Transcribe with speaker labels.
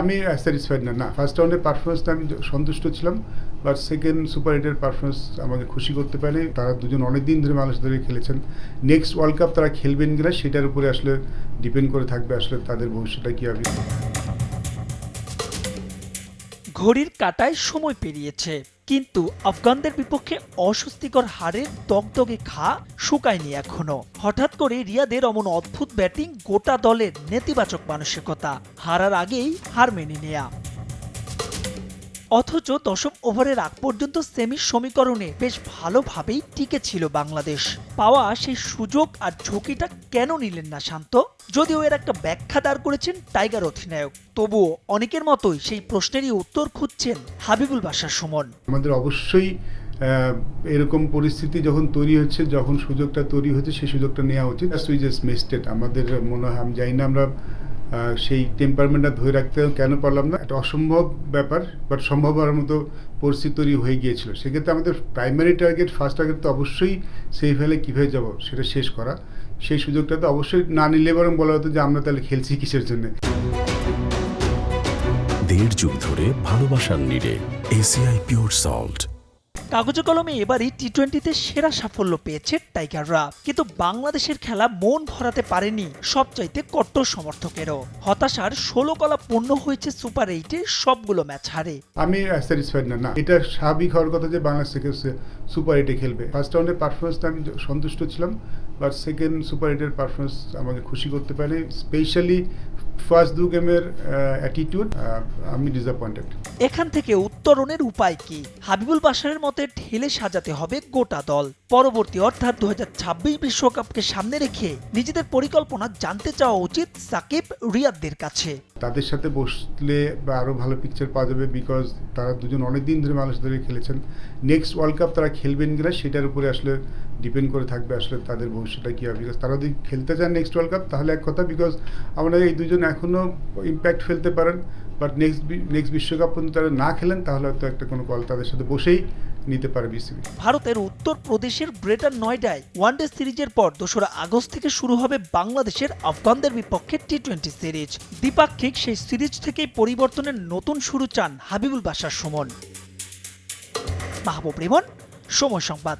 Speaker 1: আমি স্যাটিসফাইড না না ফার্স্ট রাউন্ডের পারফরমেন্সটা আমি সন্তুষ্ট ছিলাম বাট সেকেন্ড সুপার এইটের পারফরমেন্স আমাকে খুশি করতে পারে। তারা দুজন অনেক দিন ধরে মানুষ ধরে খেলেছেন। নেক্সট ওয়ার্ল্ড কাপ তারা খেলবেন কিনা সেটার উপরে আসলে ডিপেন্ড করে থাকবে আসলে তাদের ভবিষ্যৎটা কী হবে।
Speaker 2: ঘড়ির কাটায় সময় পেরিয়েছে। কিন্তু আফগানদের বিপক্ষে অস্বস্তিকর হারের দগদগে খা শুকায়নি এখনও। হঠাৎ করে রিয়াদের অমন অদ্ভুত ব্যাটিং গোটা দলের নেতিবাচক মানসিকতা। হারার আগেই হার মেনে নেয়া। অথচ দশম ওভারের আগ পর্যন্ত সেমির সমীকরণে বেশ ভালোভাবেই টিকে ছিল বাংলাদেশ। পাওয়া সেই সুযোগ আর ঝুঁকিটা কেন নিলেন না শান্ত? যদিও এর একটা ব্যাখ্যা দাঁড় করেছেন টাইগার অধিনায়ক, তবুও অনেকের মতোই সেই প্রশ্নেরই উত্তর খুঁজছেন হাবিবুল বাসার সুমন।
Speaker 1: আমাদের অবশ্যই এরকম পরিস্থিতি যখন তৈরি হচ্ছে, যখন সুযোগটা তৈরি হচ্ছে, সেই সুযোগটা নেওয়া উচিত। মিস্টেড আমাদের মনে হয়, আমি জানি না আমরা সেই টেম্পারমেন্টটা ধরে রাখতে কেন পারলাম না? একটা অসম্ভব ব্যাপার বাট সম্ভব হওয়ার মতো পরিস্থিতি তৈরি হয়ে গিয়েছিল। সেক্ষেত্রে আমাদের প্রাইমারি টার্গেট ফার্স্ট টার্গেট তো অবশ্যই সেই ফেলে কীভাবে যাব সেটা শেষ করা। সেই সুযোগটা তো অবশ্যই না নিলে বরং বলা হতো যে আমরা তাহলে খেলছি কিসের জন্য?
Speaker 3: দেড় যুগ ধরে ভালোবাসার নিড়ে এসিআই পিওর সল্ট
Speaker 2: কাগজে কলমে এবারই টি টোয়েন্টিতে সেরা সাফল্য পেয়েছে টাইগাররা। কিন্তু বাংলাদেশের খেলা মন ভরাতে পারেনি সবচাইতে কট্টর সমর্থকেরও। হতাশার ষোলো কলা পূর্ণ হয়েছে সুপার এইটে সবগুলো ম্যাচ হারে।
Speaker 1: আমি স্যাটিসফাইড না। না, এটা স্বাভাবিক হওয়ার কথা যে বাংলাদেশ থেকে সুপার এইটে খেলবে। ফার্স্ট রাউন্ডের পারফরমেন্সটা আমি সন্তুষ্ট ছিলাম বাট সেকেন্ড সুপার এইটের পারফরমেন্স আমাকে খুশি করতে পারে স্পেশালি ফার্স্ট দু গেমের অ্যাটিটিউড আমি ডিসঅ্যাপয়েন্টেড
Speaker 2: এখান থেকে উত্তরণের উপায় কি? হাবিবুল বাসারের মতে ঢেলে সাজাতে হবে গোটা দল। পরবর্তী অর্থাৎ দু বিশ্বকাপকে সামনে রেখে নিজেদের পরিকল্পনা জানতে চাওয়া উচিত সাকিব রিয়াদদের কাছে।
Speaker 1: তাদের সাথে বসলে বা আরও ভালো পিকচার পাওয়া যাবে বিকজ তারা দুজন অনেক দিন ধরে বাংলাদেশ ধরে খেলেছেন। নেক্সট ওয়ার্ল্ড কাপ তারা খেলবেন কিনা সেটার উপরে আসলে ডিপেন্ড করে থাকবে আসলে তাদের ভবিষ্যৎটা কী হবে। বিকজ তারা যদি খেলতে চান নেক্সট ওয়ার্ল্ড কাপ তাহলে এক কথা বিকজ আমরা এই দুজন এখনও ইম্প্যাক্ট ফেলতে পারেন। বাট নেক্সট নেক্সট বিশ্বকাপ পর্যন্ত তারা না খেলেন, তাহলে হয়তো একটা কোনো কল তাদের সাথে বসেই নিতে পারে বিসিবি
Speaker 2: ভারতের উত্তর প্রদেশের গ্রেটার নয়ডায় ওয়ানডে সিরিজের পর দোসরা আগস্ট থেকে শুরু হবে বাংলাদেশের আফগানদের বিপক্ষে টি টোয়েন্টি সিরিজ দ্বিপাক্ষিক সেই সিরিজ থেকেই পরিবর্তনের নতুন শুরু চান হাবিবুল বাসার সুমন। মাহবুব রিমন, সময় সংবাদ।